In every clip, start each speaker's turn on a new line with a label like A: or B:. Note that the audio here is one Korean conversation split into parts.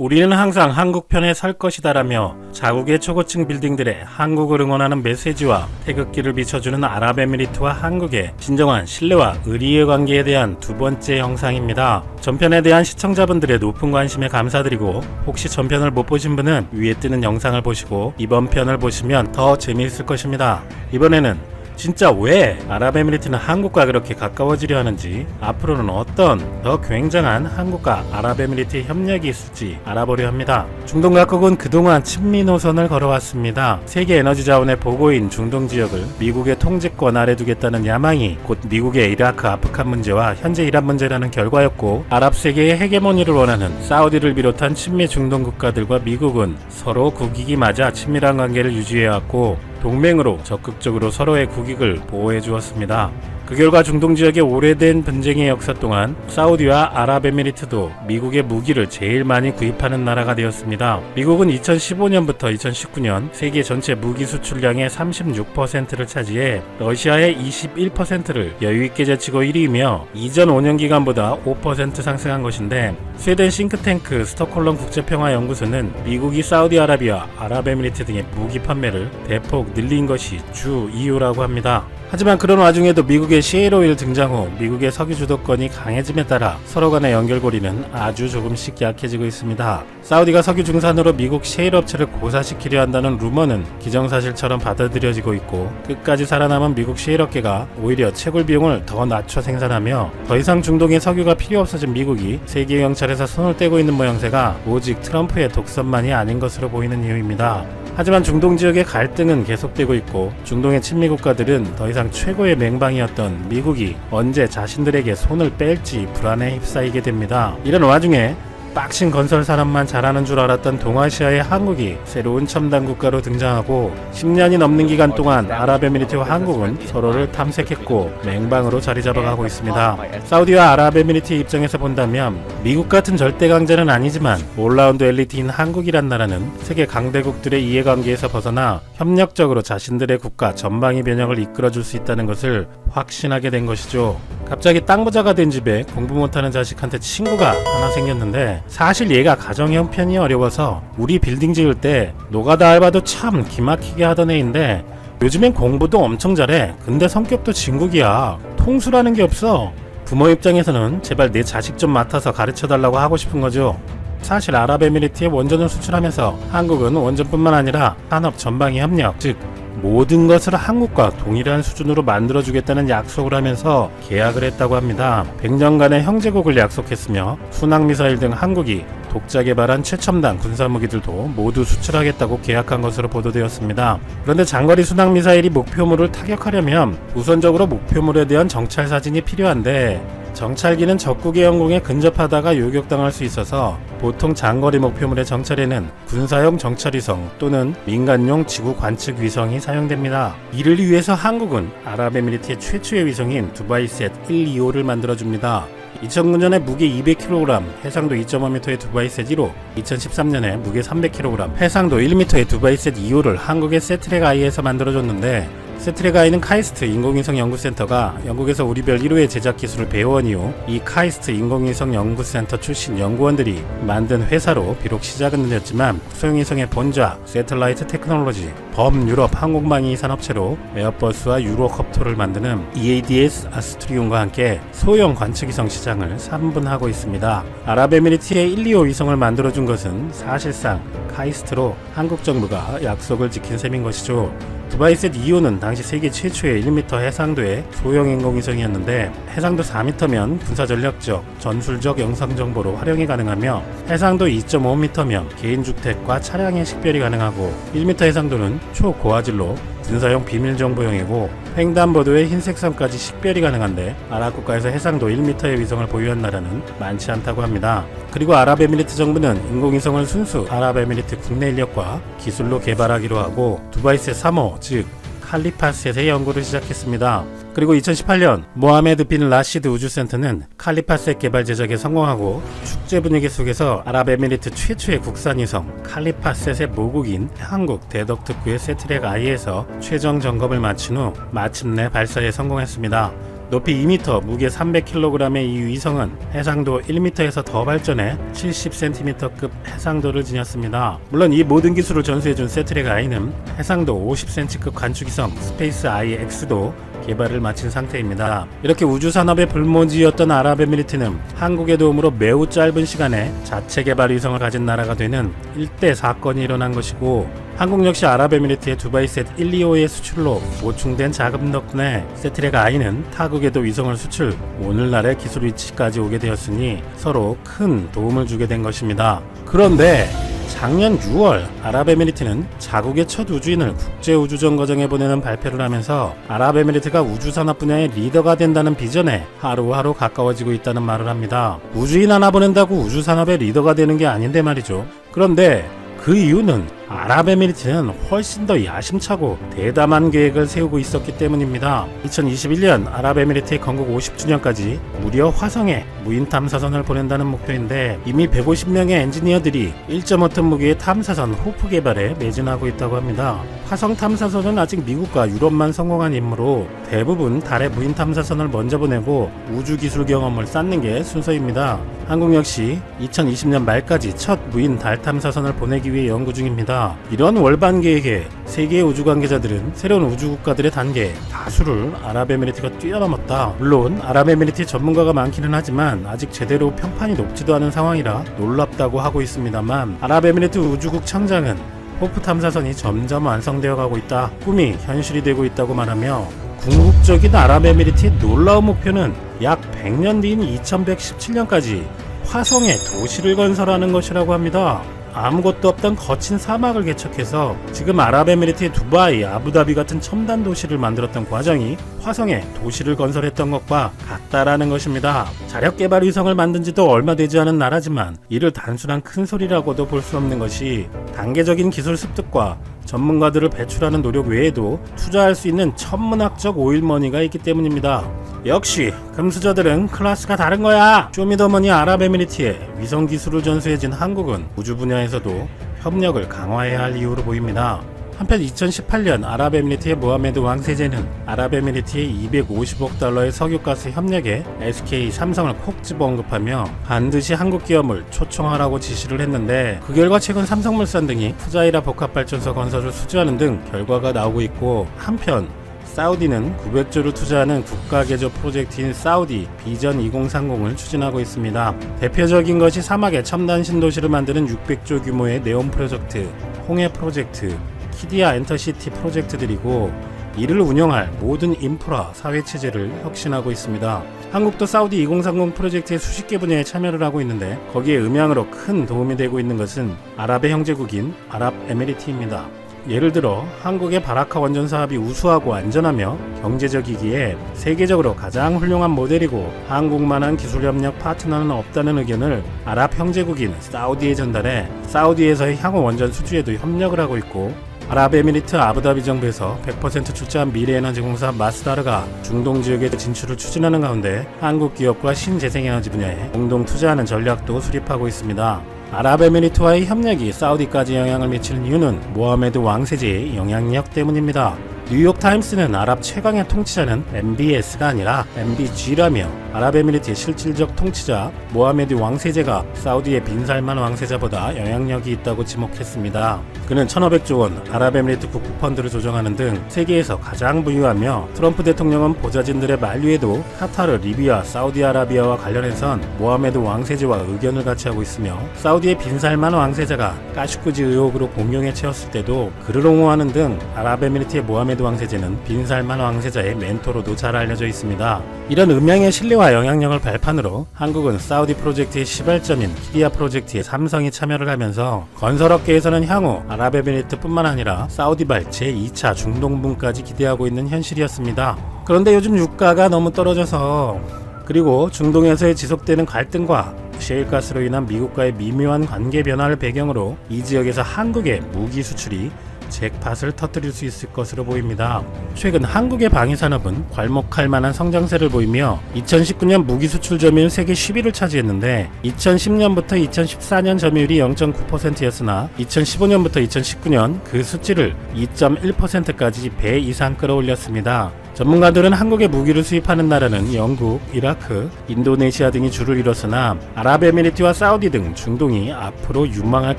A: 우리는 항상 한국 편에 설 것이다라며 자국의 초고층 빌딩들의 한국을 응원하는 메시지와 태극기를 비춰주는 아랍에미리트와 한국의 진정한 신뢰와 의리의 관계에 대한 두 번째 영상입니다. 전편에 대한 시청자분들의 높은 관심에 감사드리고 혹시 전편을 못 보신 분은 위에 뜨는 영상을 보시고 이번 편을 보시면 더 재미있을 것입니다. 이번에는 진짜 왜 아랍에미리트는 한국과 그렇게 가까워지려 하는지 앞으로는 어떤 더 굉장한 한국과 아랍에미리트의 협력이 있을지 알아보려 합니다. 중동 각국은 그동안 친미 노선을 걸어왔습니다. 세계 에너지 자원의 보고인 중동 지역을 미국의 통제권 아래 두겠다는 야망이 곧 미국의 이라크 아프간 문제와 현재 이란 문제라는 결과였고 아랍 세계의 헤게모니를 원하는 사우디를 비롯한 친미 중동 국가들과 미국은 서로 국익이 맞아 친밀한 관계를 유지해왔고 동맹으로 적극적으로 서로의 국익을 보호해 주었습니다. 그 결과 중동 지역의 오래된 분쟁의 역사 동안 사우디와 아랍에미리트도 미국의 무기를 제일 많이 구입하는 나라가 되었습니다. 미국은 2015년부터 2019년 세계 전체 무기 수출량의 36%를 차지해 러시아의 21%를 여유있게 제치고 1위이며 이전 5년 기간보다 5% 상승한 것인데 스웨덴 싱크탱크 스톡홀름 국제평화연구소는 미국이 사우디아라비아, 아랍에미리트 등의 무기 판매를 대폭 늘린 것이 주 이유라고 합니다. 하지만 그런 와중에도 미국의 시에로일 등장 후 미국의 석유 주도권이 강해짐에 따라 서로 간의 연결고리는 아주 조금씩 약해지고 있습니다. 사우디가 석유 중산으로 미국 셰일 업체를 고사시키려 한다는 루머는 기정사실처럼 받아들여지고 있고 끝까지 살아남은 미국 셰일 업계가 오히려 채굴 비용을 더 낮춰 생산하며 더 이상 중동에 석유가 필요 없어진 미국이 세계 경찰에서 손을 떼고 있는 모양새가 오직 트럼프의 독선만이 아닌 것으로 보이는 이유입니다. 하지만 중동 지역의 갈등은 계속되고 있고 중동의 친미 국가들은 더 이상 최고의 맹방이었던 미국이 언제 자신들에게 손을 뺄지 불안에 휩싸이게 됩니다. 이런 와중에 빡신 건설 산업만 잘하는 줄 알았던 동아시아의 한국이 새로운 첨단 국가로 등장하고 10년이 넘는 기간 동안 아랍에미리트와 한국은 서로를 탐색했고 맹방으로 자리 잡아가고 있습니다. 사우디와 아랍에미리트 입장에서 본다면 미국 같은 절대 강자는 아니지만 올라운드 엘리트인 한국이란 나라는 세계 강대국들의 이해관계에서 벗어나 협력적으로 자신들의 국가 전방위 변형을 이끌어줄 수 있다는 것을 확신하게 된 것이죠. 갑자기 땅 부자가 된 집에 공부 못하는 자식한테 친구가 하나 생겼는데 사실 얘가 가정 형편이 어려워서 우리 빌딩 지을 때 노가다 알바도 참 기막히게 하던 애인데 요즘엔 공부도 엄청 잘해. 근데 성격도 진국이야. 통수라는 게 없어. 부모 입장에서는 제발 내 자식 좀 맡아서 가르쳐 달라고 하고 싶은 거죠. 사실 아랍에미리트에 원전을 수출하면서 한국은 원전뿐만 아니라 산업 전방위 협력, 즉 모든 것을 한국과 동일한 수준으로 만들어주겠다는 약속을 하면서 계약을 했다고 합니다. 100년간의 형제국을 약속했으며 순항미사일 등 한국이 독자 개발한 최첨단 군사무기들도 모두 수출하겠다고 계약한 것으로 보도되었습니다. 그런데 장거리 순항미사일이 목표물을 타격하려면 우선적으로 목표물에 대한 정찰 사진이 필요한데 정찰기는 적국의 영공에 근접하다가 요격당할 수 있어서 보통 장거리 목표물의 정찰에는 군사용 정찰위성 또는 민간용 지구 관측 위성이 사용됩니다. 이를 위해서 한국은 아랍에미리트의 최초의 위성인 두바이셋 125를 만들어줍니다. 2009년에 무게 200kg, 해상도 2.5m의 두바이셋 1호, 2013년에 무게 300kg, 해상도 1m의 두바이셋 2호를 한국의 세트렉 아이에서 만들어줬는데 세트렉 아이는 카이스트 인공위성 연구센터가 영국에서 우리별 1호의 제작 기술을 배워온 이후 이 카이스트 인공위성 연구센터 출신 연구원들이 만든 회사로 비록 시작은 늦었지만 소형위성의 본좌, 세틀라이트 테크놀로지, 범유럽 항공방위 산업체로 에어버스와 유로컵터를 만드는 EADS 아스트리움과 함께 소형 관측위성 시장을 3분하고 있습니다. 아랍에미리트의 1, 2호 위성을 만들어준 것은 사실상 카이스트로 한국 정부가 약속을 지킨 셈인 것이죠. 두바이셋 2호는 당시 세계 최초의 1m 해상도의 소형 인공위성이었는데 해상도 4m면 군사 전략적, 전술적 영상 정보로 활용이 가능하며 해상도 2.5m면 개인 주택과 차량의 식별이 가능하고 1m 해상도는 초고화질로 군사용 비밀정보용이고 횡단보도의 흰색 선까지 식별이 가능한데 아랍 국가에서 해상도 1m의 위성을 보유한 나라는 많지 않다고 합니다. 그리고 아랍에미리트 정부는 인공위성을 순수 아랍에미리트 국내 인력과 기술로 개발하기로 하고 두바이셋 3호 즉 칼리파셋의 연구를 시작했습니다. 그리고 2018년 모하메드 빈 라시드 우주센터는 칼리파셋 개발 제작에 성공하고 축제 분위기 속에서 아랍에미리트 최초의 국산 위성 칼리파셋의 모국인 한국 대덕특구의 세트렉 아이에서 최종 점검을 마친 후 마침내 발사에 성공했습니다. 높이 2m, 무게 300kg의 이 위성은 해상도 1m에서 더 발전해 70cm급 해상도를 지녔습니다. 물론 이 모든 기술을 전수해준 세트랙 I는 해상도 50cm급 관측위성 스페이스 IX도 개발을 마친 상태입니다. 이렇게 우주 산업의 불모지였던 아랍에미리트는 한국의 도움으로 매우 짧은 시간에 자체 개발 위성을 가진 나라가 되는 일대 사건이 일어난 것이고 한국 역시 아랍에미리트의 두바이 셋 1, 2호의 수출로 보충된 자금 덕분에 세트랙 I는 타국에도 위성을 수출, 오늘날의 기술 위치까지 오게 되었으니 서로 큰 도움을 주게 된 것입니다. 그런데 작년 6월 아랍에미리트는 자국의 첫 우주인을 국제우주정 거장에 보내는 발표를 하면서 아랍에미리트가 우주산업 분야의 리더가 된다는 비전에 하루하루 가까워지고 있다는 말을 합니다. 우주인 하나 보낸다고 우주산업의 리더가 되는 게 아닌데 말이죠. 그런데 그 이유는 아랍에미리트는 훨씬 더 야심차고 대담한 계획을 세우고 있었기 때문입니다. 2021년 아랍에미리트의 건국 50주년까지 무려 화성에 무인 탐사선을 보낸다는 목표인데 이미 150명의 엔지니어들이 1.5톤 무게의 탐사선 호프 개발에 매진하고 있다고 합니다. 화성 탐사선은 아직 미국과 유럽만 성공한 임무로 대부분 달에 무인 탐사선을 먼저 보내고 우주 기술 경험을 쌓는 게 순서입니다. 한국 역시 2020년 말까지 첫 무인 달 탐사선을 보내기 위해 연구 중입니다. 이런 월반 계획에 세계 우주 관계자들은 새로운 우주 국가들의 단계 다수를 아랍에미리트가 뛰어넘었다. 물론 아랍에미리트 전문가가 많기는 하지만 아직 제대로 평판이 높지도 않은 상황이라 놀랍다고 하고 있습니다만 아랍에미리트 우주국 청장은 호프 탐사선이 점점 완성되어 가고 있다. 꿈이 현실이 되고 있다고 말하며 궁극적인 아랍에미리트의 놀라운 목표는 약 100년 뒤인 2117년까지 화성에 도시를 건설하는 것이라고 합니다. 아무것도 없던 거친 사막을 개척해서 지금 아랍에미리트의 두바이, 아부다비 같은 첨단 도시를 만들었던 과정이 화성에 도시를 건설했던 것과 같다라는 것입니다. 자력 개발 위성을 만든 지도 얼마 되지 않은 나라지만 이를 단순한 큰 소리라고도 볼 수 없는 것이 단계적인 기술 습득과 전문가들을 배출하는 노력 외에도 투자할 수 있는 천문학적 오일머니가 있기 때문입니다. 역시 금수저들은 클래스가 다른 거야. 쇼미더머니 아랍에미리트의 위성 기술을 전수해진 한국은 우주 분야에서도 협력을 강화해야 할 이유로 보입니다. 한편 2018년 아랍에미리트의 모하메드 왕세제는 아랍에미리트의 250억 달러의 석유가스 협력에 SK 삼성을 콕 집어 언급하며 반드시 한국 기업을 초청하라고 지시를 했는데 그 결과 최근 삼성물산 등이 푸자이라 복합발전소 건설을 수주하는 등 결과가 나오고 있고 한편 사우디는 900조를 투자하는 국가 개조 프로젝트인 사우디 비전 2030을 추진하고 있습니다. 대표적인 것이 사막에 첨단 신도시를 만드는 600조 규모의 네온 프로젝트, 홍해 프로젝트, 키디아 엔터시티 프로젝트들이고 이를 운영할 모든 인프라 사회 체제를 혁신하고 있습니다. 한국도 사우디 2030 프로젝트의 수십 개 분야에 참여를 하고 있는데 거기에 음향으로 큰 도움이 되고 있는 것은 아랍의 형제국인 아랍에미리트입니다. 예를 들어 한국의 바라카 원전 사업이 우수하고 안전하며 경제적이기에 세계적으로 가장 훌륭한 모델이고 한국만한 기술 협력 파트너는 없다는 의견을 아랍 형제국인 사우디에 전달해 사우디에서의 향후 원전 수주에도 협력을 하고 있고 아랍에미리트 아부다비 정부에서 100% 출자한 미래에너지공사 마스다르가 중동 지역에 진출을 추진하는 가운데 한국 기업과 신재생에너지 분야에 공동 투자하는 전략도 수립하고 있습니다. 아랍에미리트와의 협력이 사우디까지 영향을 미치는 이유는 모하메드 왕세제의 영향력 때문입니다. 뉴욕타임스는 아랍 최강의 통치자는 MBS가 아니라 MBG라며 아랍에미리트의 실질적 통치자 모하메드 왕세제가 사우디의 빈살만 왕세자보다 영향력이 있다고 지목했습니다. 그는 1500조 원 아랍에미리트 국부펀드를 조정하는 등 세계에서 가장 부유하며 트럼프 대통령은 보좌진들의 만류에도 카타르, 리비아, 사우디아라비아와 관련해선 모하메드 왕세제와 의견을 같이 하고 있으며 사우디의 빈살만 왕세자가 까슈쿠지 의혹으로 공경에 채웠을 때도 그를 옹호하는 등 아랍에미리트의 모하메드 왕세제는 빈살만 왕세자의 멘토로도 잘 알려져 있습니다. 이런 음양의 신뢰와 영향력을 발판으로 한국은 사우디 프로젝트의 시발점인 키디아 프로젝트에 삼성이 참여를 하면서 건설업계에서는 향후 아랍에미리트뿐만 아니라 사우디발 제2차 중동분까지 기대하고 있는 현실이었습니다. 그런데 요즘 유가가 너무 떨어져서 그리고 중동에서의 지속되는 갈등과 셰일가스로 인한 미국과의 미묘한 관계 변화를 배경으로 이 지역에서 한국의 무기 수출이 잭팟을 터뜨릴 수 있을 것으로 보입니다. 최근 한국의 방위 산업은 괄목할 만한 성장세를 보이며 2019년 무기 수출 점유율 세계 10위를 차지했는데 2010년부터 2014년 점유율이 0.9%였으나 2015년부터 2019년 그 수치를 2.1%까지 배 이상 끌어올렸습니다. 전문가들은 한국에 무기를 수입하는 나라는 영국, 이라크, 인도네시아 등이 주를 이뤘으나 아랍에미리트와 사우디 등 중동이 앞으로 유망할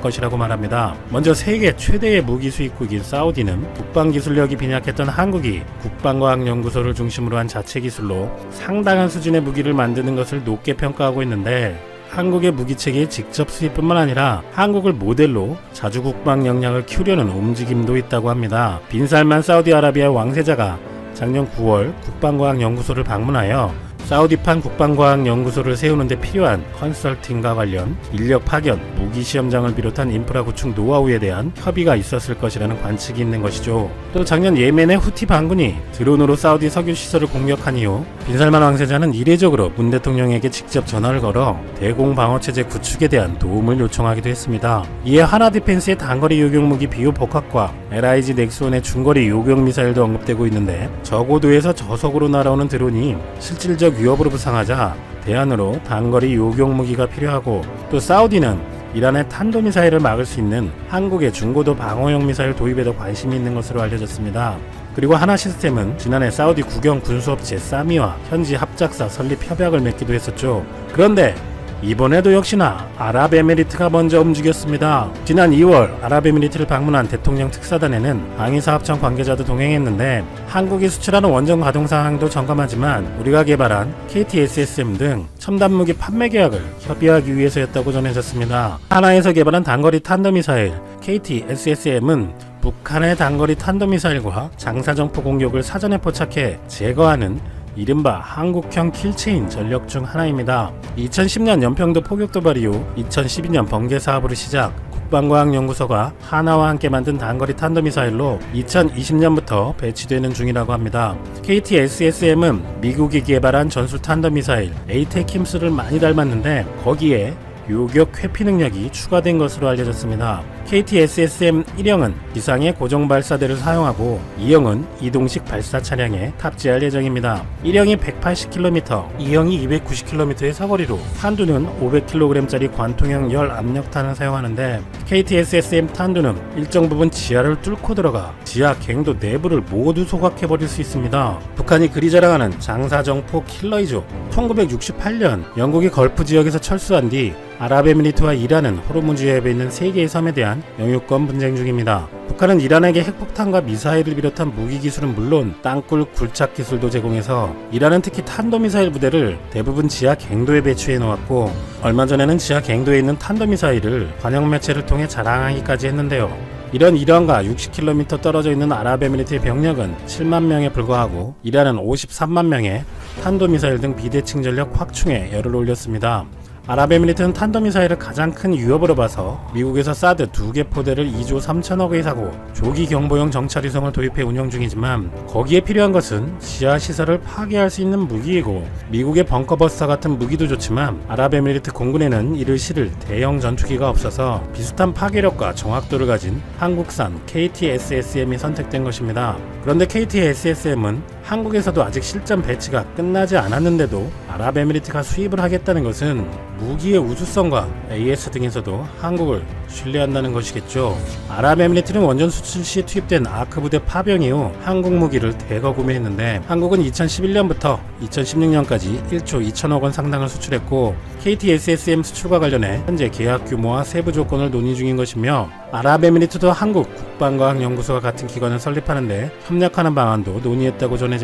A: 것이라고 말합니다. 먼저 세계 최대의 무기 수입국인 사우디는 국방 기술력이 빈약했던 한국이 국방과학연구소를 중심으로 한 자체 기술로 상당한 수준의 무기를 만드는 것을 높게 평가하고 있는데 한국의 무기체계 직접 수입뿐만 아니라 한국을 모델로 자주 국방 역량을 키우려는 움직임도 있다고 합니다. 빈살만 사우디아라비아 왕세자가 작년 9월 국방과학연구소를 방문하여 사우디판 국방과학연구소를 세우는 데 필요한 컨설팅과 관련 인력 파견, 무기 시험장을 비롯한 인프라 구축 노하우에 대한 협의가 있었을 것이라는 관측이 있는 것이죠. 또 작년 예멘의 후티 반군이 드론으로 사우디 석유 시설을 공격한 이후 빈살만 왕세자는 이례적으로 문 대통령에게 직접 전화를 걸어 대공 방어 체제 구축에 대한 도움을 요청하기도 했습니다. 이에 하나 디펜스의 단거리 요격 무기 비호 복합과 LIG 넥스원의 중거리 요격 미사일도 언급되고 있는데 저고도에서 저속으로 날아오는 드론이 실질적 위협으로 부상하자 대안으로 단거리 요격 무기가 필요하고 또 사우디는 이란의 탄도미사일을 막을 수 있는 한국의 중고도 방어용 미사일 도입에도 관심이 있는 것으로 알려졌습니다. 그리고 하나 시스템은 지난해 사우디 국영 군수업체 사미와 현지 합작사 설립 협약을 맺기도 했었죠. 그런데 이번에도 역시나 아랍에미리트가 먼저 움직였습니다. 지난 2월 아랍에미리트를 방문한 대통령 특사단에는 방위사업청 관계자도 동행했는데 한국이 수출하는 원전 가동 상황도 점검하지만 우리가 개발한 KTSSM 등 첨단 무기 판매 계약을 협의하기 위해서였다고 전해졌습니다. 하나에서 개발한 단거리 탄도미사일 KTSSM은 북한의 단거리 탄도미사일과 장사정포 공격을 사전에 포착해 제거하는 이른바 한국형 킬체인 전력 중 하나입니다. 2010년 연평도 포격 도발 이후 2012년 번개 사업으로 시작 국방과학연구소가 하나와 함께 만든 단거리 탄도미사일로 2020년부터 배치되는 중이라고 합니다. KT-SSM은 미국이 개발한 전술 탄도미사일 에이테킴스를 많이 닮았는데 거기에 요격 회피 능력이 추가된 것으로 알려졌습니다. KT-SSM 1형은 기상의 고정 발사대를 사용하고 2형은 이동식 발사 차량에 탑재할 예정입니다. 1형이 180km, 2형이 290km의 사거리로 탄두는 500kg짜리 관통형 열 압력탄을 사용하는데 KT-SSM 탄두는 일정 부분 지하를 뚫고 들어가 지하 갱도 내부를 모두 소각해버릴 수 있습니다. 북한이 그리 자랑하는 장사정포 킬러이죠. 1968년 영국이 걸프 지역에서 철수한 뒤 아랍에미리트와 이란은 호르무즈 해협에 있는 세 개의 섬에 대한 영유권 분쟁 중입니다. 북한은 이란에게 핵폭탄과 미사일을 비롯한 무기 기술은 물론 땅굴 굴착 기술도 제공해서 이란은 특히 탄도미사일 부대를 대부분 지하 갱도에 배치해 놓았고 얼마 전에는 지하 갱도에 있는 탄도미사일을 관영 매체를 통해 자랑하기까지 했는데요. 이런 이란과 60km 떨어져 있는 아랍에미리트의 병력은 7만 명에 불과하고 이란은 53만 명의 탄도미사일 등 비대칭 전력 확충에 열을 올렸습니다. 아랍에미리트는 탄도미사일을 가장 큰 위협으로 봐서 미국에서 사드 두 개 포대를 2조 3천억에 사고 조기 경보용 정찰 위성을 도입해 운영 중이지만 거기에 필요한 것은 지하 시설을 파괴할 수 있는 무기이고 미국의 벙커버스터 같은 무기도 좋지만 아랍에미리트 공군에는 이를 실을 대형 전투기가 없어서 비슷한 파괴력과 정확도를 가진 한국산 KT-SSM이 선택된 것입니다. 그런데 KT-SSM은 한국에서도 아직 실전 배치가 끝나지 않았는데도 아랍에미리트가 수입을 하겠다는 것은 무기의 우수성과 AS 등에서도 한국을 신뢰한다는 것이겠죠. 아랍에미리트는 원전 수출 시 투입된 아크 부대 파병 이후 한국 무기를 대거 구매했는데 한국은 2011년부터 2016년까지 1조 2천억 원 상당을 수출했고 KT-SSM 수출과 관련해 현재 계약 규모와 세부 조건을 논의 중인 것이며 아랍에미리트도 한국 국방과학연구소와 같은 기관을 설립하는데 협력하는 방안도 논의했다고 전해집니다.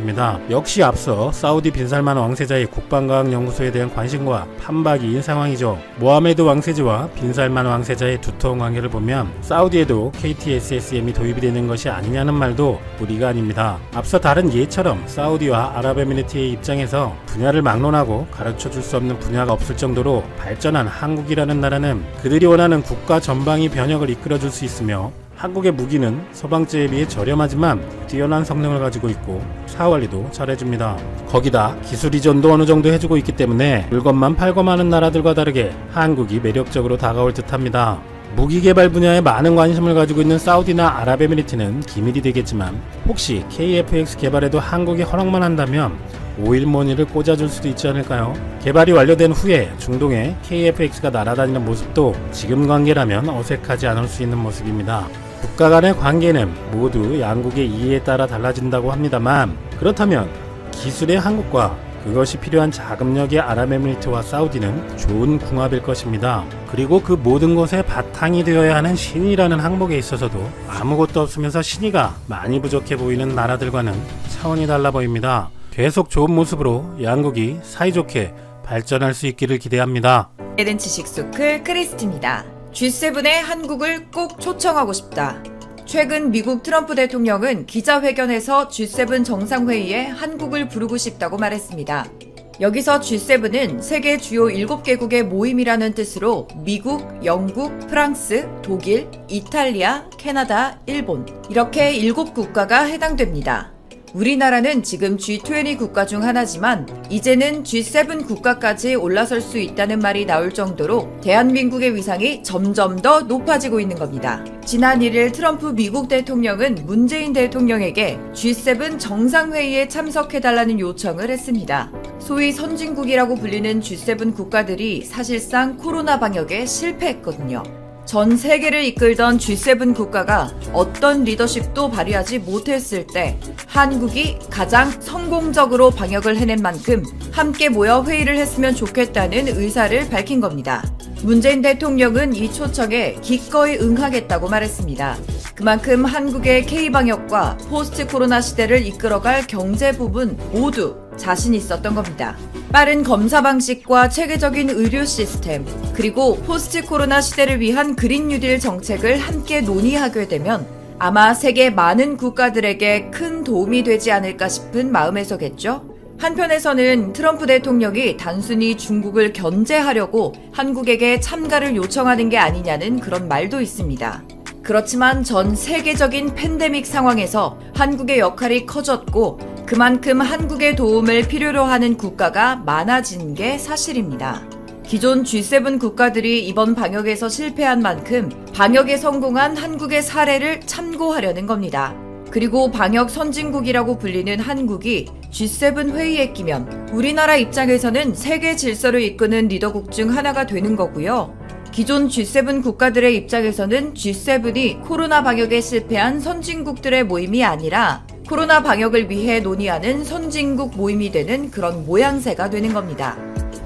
A: 역시 앞서 사우디 빈살만 왕세자의 국방과학 연구소에 대한 관심과 판박이인 상황이죠. 모하메드 왕세자와 빈살만 왕세자의 두터운 관계를 보면 사우디에도 KT-SSM이 도입이 되는 것이 아니냐는 말도 무리가 아닙니다. 앞서 다른 예처럼 사우디와 아랍에미리트의 입장에서 분야를 막론하고 가르쳐 줄 수 없는 분야가 없을 정도로 발전한 한국이라는 나라는 그들이 원하는 국가 전방위 변혁을 이끌어 줄 수 있으며 한국의 무기는 서방제에 비해 저렴하지만 뛰어난 성능을 가지고 있고 사관리도 잘해줍니다. 거기다 기술 이전도 어느 정도 해주고 있기 때문에 물건만 팔고 마는 나라들과 다르게 한국이 매력적으로 다가올 듯합니다. 무기 개발 분야에 많은 관심을 가지고 있는 사우디나 아랍에미리트는 기밀이 되겠지만 혹시 KFX 개발에도 한국이 허락만 한다면 오일머니를 꽂아줄 수도 있지 않을까요? 개발이 완료된 후에 중동에 KFX가 날아다니는 모습도 지금 관계라면 어색하지 않을 수 있는 모습입니다. 국가 간의 관계는 모두 양국의 이해에 따라 달라진다고 합니다만 그렇다면 기술의 한국과 그것이 필요한 자금력의 아랍에미리트와 사우디는 좋은 궁합일 것입니다. 그리고 그 모든 것의 바탕이 되어야 하는 신이라는 항목에 있어서도 아무것도 없으면서 신의가 많이 부족해 보이는 나라들과는 차원이 달라 보입니다. 계속 좋은 모습으로 양국이 사이좋게 발전할 수 있기를 기대합니다.
B: 에덴 지식소클 크리스티입니다. G7에 한국을 꼭 초청하고 싶다. 최근 미국 트럼프 대통령은 기자회견에서 G7 정상회의에 한국을 부르고 싶다고 말했습니다. 여기서 G7은 세계 주요 7개국의 모임이라는 뜻으로 미국, 영국, 프랑스, 독일, 이탈리아, 캐나다, 일본 이렇게 7국가가 해당됩니다. 우리나라는 지금 G20 국가 중 하나지만 이제는 G7 국가까지 올라설 수 있다는 말이 나올 정도로 대한민국의 위상이 점점 더 높아지고 있는 겁니다. 지난 1일 트럼프 미국 대통령은 문재인 대통령에게 G7 정상회의에 참석해달라는 요청을 했습니다. 소위 선진국이라고 불리는 G7 국가들이 사실상 코로나 방역에 실패했거든요. 전 세계를 이끌던 G7 국가가 어떤 리더십도 발휘하지 못했을 때 한국이 가장 성공적으로 방역을 해낸 만큼 함께 모여 회의를 했으면 좋겠다는 의사를 밝힌 겁니다. 문재인 대통령은 이 초청에 기꺼이 응하겠다고 말했습니다. 그만큼 한국의 K방역과 포스트 코로나 시대를 이끌어갈 경제 부분 모두 자신 있었던 겁니다. 빠른 검사 방식과 체계적인 의료 시스템, 그리고 포스트 코로나 시대를 위한 그린 뉴딜 정책을 함께 논의하게 되면 아마 세계 많은 국가들에게 큰 도움이 되지 않을까 싶은 마음에서겠죠? 한편에서는 트럼프 대통령이 단순히 중국을 견제하려고 한국에게 참가를 요청하는 게 아니냐는 그런 말도 있습니다. 그렇지만 전 세계적인 팬데믹 상황에서 한국의 역할이 커졌고 그만큼 한국의 도움을 필요로 하는 국가가 많아진 게 사실입니다. 기존 G7 국가들이 이번 방역에서 실패한 만큼 방역에 성공한 한국의 사례를 참고하려는 겁니다. 그리고 방역 선진국이라고 불리는 한국이 G7 회의에 끼면 우리나라 입장에서는 세계 질서를 이끄는 리더국 중 하나가 되는 거고요. 기존 G7 국가들의 입장에서는 G7이 코로나 방역에 실패한 선진국들의 모임이 아니라 코로나 방역을 위해 논의하는 선진국 모임이 되는 그런 모양새가 되는 겁니다.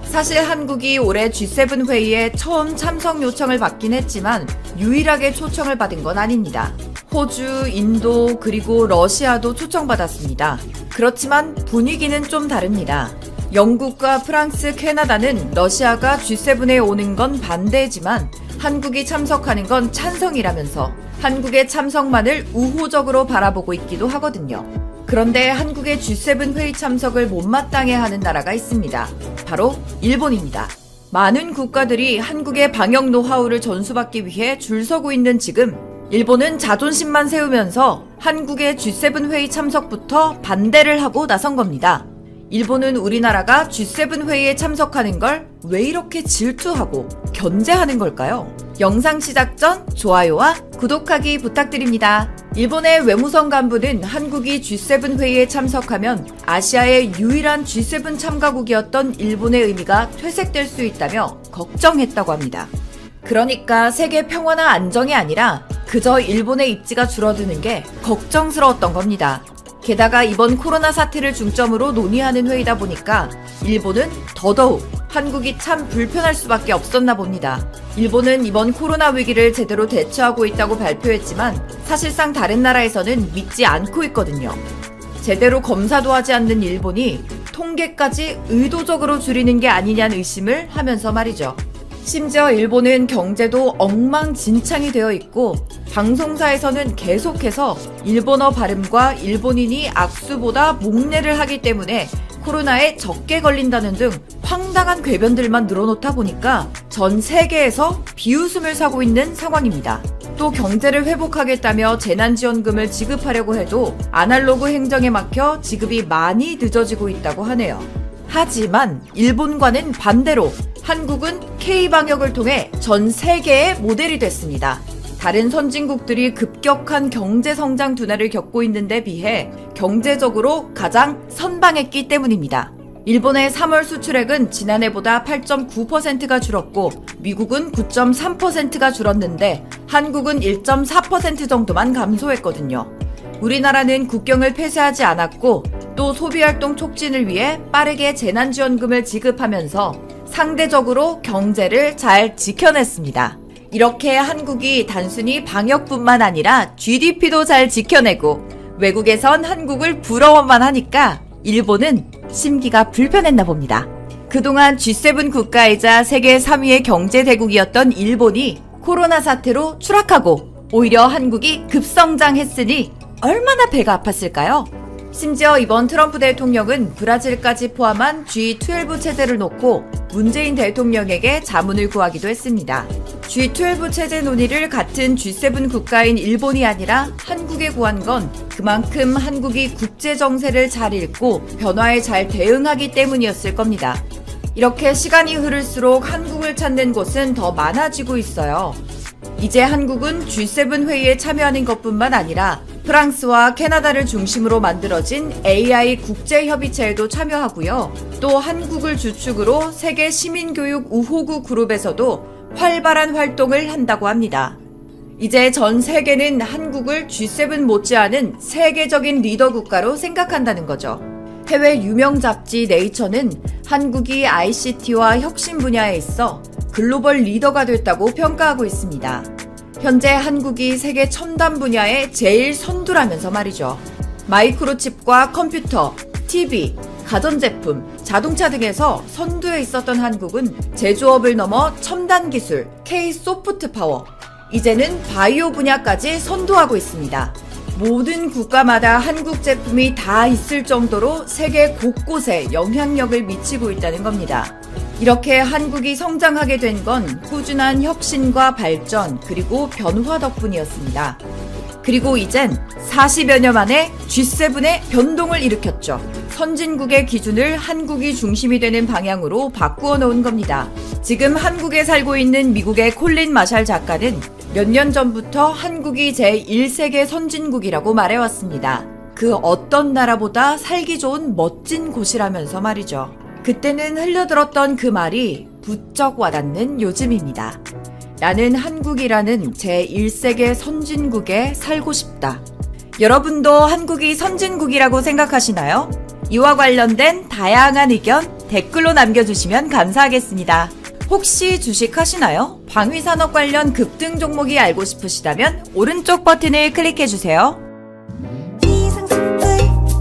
B: 사실 한국이 올해 G7 회의에 처음 참석 요청을 받긴 했지만 유일하게 초청을 받은 건 아닙니다. 호주, 인도, 그리고 러시아도 초청받았습니다. 그렇지만 분위기는 좀 다릅니다. 영국과 프랑스, 캐나다는 러시아가 G7에 오는 건 반대지만 한국이 참석하는 건 찬성이라면서 한국의 참석만을 우호적으로 바라보고 있기도 하거든요. 그런데 한국의 G7 회의 참석을 못마땅해 하는 나라가 있습니다. 바로 일본입니다. 많은 국가들이 한국의 방역 노하우를 전수받기 위해 줄 서고 있는 지금 일본은 자존심만 세우면서 한국의 G7 회의 참석부터 반대를 하고 나선 겁니다. 일본은 우리나라가 G7 회의에 참석하는 걸 왜 이렇게 질투하고 견제하는 걸까요? 영상 시작 전 좋아요와 구독하기 부탁드립니다. 일본의 외무성 간부는 한국이 G7 회의에 참석하면 아시아의 유일한 G7 참가국이었던 일본의 의미가 퇴색될 수 있다며 걱정했다고 합니다. 그러니까 세계 평화나 안정이 아니라 그저 일본의 입지가 줄어드는 게 걱정스러웠던 겁니다. 게다가 이번 코로나 사태를 중점으로 논의하는 회의다 보니까 일본은 더더욱 한국이 참 불편할 수밖에 없었나 봅니다. 일본은 이번 코로나 위기를 제대로 대처하고 있다고 발표했지만 사실상 다른 나라에서는 믿지 않고 있거든요. 제대로 검사도 하지 않는 일본이 통계까지 의도적으로 줄이는 게 아니냐는 의심을 하면서 말이죠. 심지어 일본은 경제도 엉망진창이 되어 있고 방송사에서는 계속해서 일본어 발음과 일본인이 악수보다 목례를 하기 때문에 코로나에 적게 걸린다는 등 황당한 궤변들만 늘어놓다 보니까 전 세계에서 비웃음을 사고 있는 상황입니다. 또 경제를 회복하겠다며 재난지원금을 지급하려고 해도 아날로그 행정에 막혀 지급이 많이 늦어지고 있다고 하네요. 하지만 일본과는 반대로 한국은 K방역을 통해 전 세계의 모델이 됐습니다. 다른 선진국들이 급격한 경제 성장 둔화를 겪고 있는 데 비해 경제적으로 가장 선방했기 때문입니다. 일본의 3월 수출액은 지난해보다 8.9%가 줄었고 미국은 9.3%가 줄었는데 한국은 1.4% 정도만 감소했거든요. 우리나라는 국경을 폐쇄하지 않았고 또 소비활동 촉진을 위해 빠르게 재난지원금을 지급하면서 상대적으로 경제를 잘 지켜냈습니다. 이렇게 한국이 단순히 방역뿐만 아니라 GDP도 잘 지켜내고 외국에선 한국을 부러워만 하니까 일본은 심기가 불편했나 봅니다. 그동안 G7 국가이자 세계 3위의 경제 대국이었던 일본이 코로나 사태로 추락하고 오히려 한국이 급성장했으니 얼마나 배가 아팠을까요? 심지어 이번 트럼프 대통령은 브라질까지 포함한 G12 체제를 놓고 문재인 대통령에게 자문을 구하기도 했습니다. G12 체제 논의를 같은 G7 국가인 일본이 아니라 한국에 구한 건 그만큼 한국이 국제 정세를 잘 읽고 변화에 잘 대응하기 때문이었을 겁니다. 이렇게 시간이 흐를수록 한국을 찾는 곳은 더 많아지고 있어요. 이제 한국은 G7 회의에 참여하는 것뿐만 아니라 프랑스와 캐나다를 중심으로 만들어진 AI 국제협의체에도 참여하고요. 또 한국을 주축으로 세계 시민교육 우호구 그룹에서도 활발한 활동을 한다고 합니다. 이제 전 세계는 한국을 G7 못지않은 세계적인 리더 국가로 생각한다는 거죠. 해외 유명 잡지 네이처는 한국이 ICT와 혁신 분야에 있어 글로벌 리더가 됐다고 평가하고 있습니다. 현재 한국이 세계 첨단 분야의 제일 선두라면서 말이죠. 마이크로칩과 컴퓨터, TV, 가전제품, 자동차 등에서 선두에 있었던 한국은 제조업을 넘어 첨단 기술, K 소프트 파워, 이제는 바이오 분야까지 선도하고 있습니다. 모든 국가마다 한국 제품이 다 있을 정도로 세계 곳곳에 영향력을 미치고 있다는 겁니다. 이렇게 한국이 성장하게 된 건 꾸준한 혁신과 발전 그리고 변화 덕분이었습니다. 그리고 이젠 40여 년 만에 G7의 변동을 일으켰죠. 선진국의 기준을 한국이 중심이 되는 방향으로 바꾸어 놓은 겁니다. 지금 한국에 살고 있는 미국의 콜린 마샬 작가는 몇 년 전부터 한국이 제1세계 선진국이라고 말해왔습니다. 그 어떤 나라보다 살기 좋은 멋진 곳이라면서 말이죠. 그때는 흘려들었던 그 말이 부쩍 와닿는 요즘입니다. 나는 한국이라는 제1세계 선진국에 살고 싶다. 여러분도 한국이 선진국이라고 생각하시나요? 이와 관련된 다양한 의견 댓글로 남겨주시면 감사하겠습니다. 혹시 주식 하시나요? 방위산업 관련 급등 종목이 알고 싶으시다면 오른쪽 버튼을 클릭해주세요.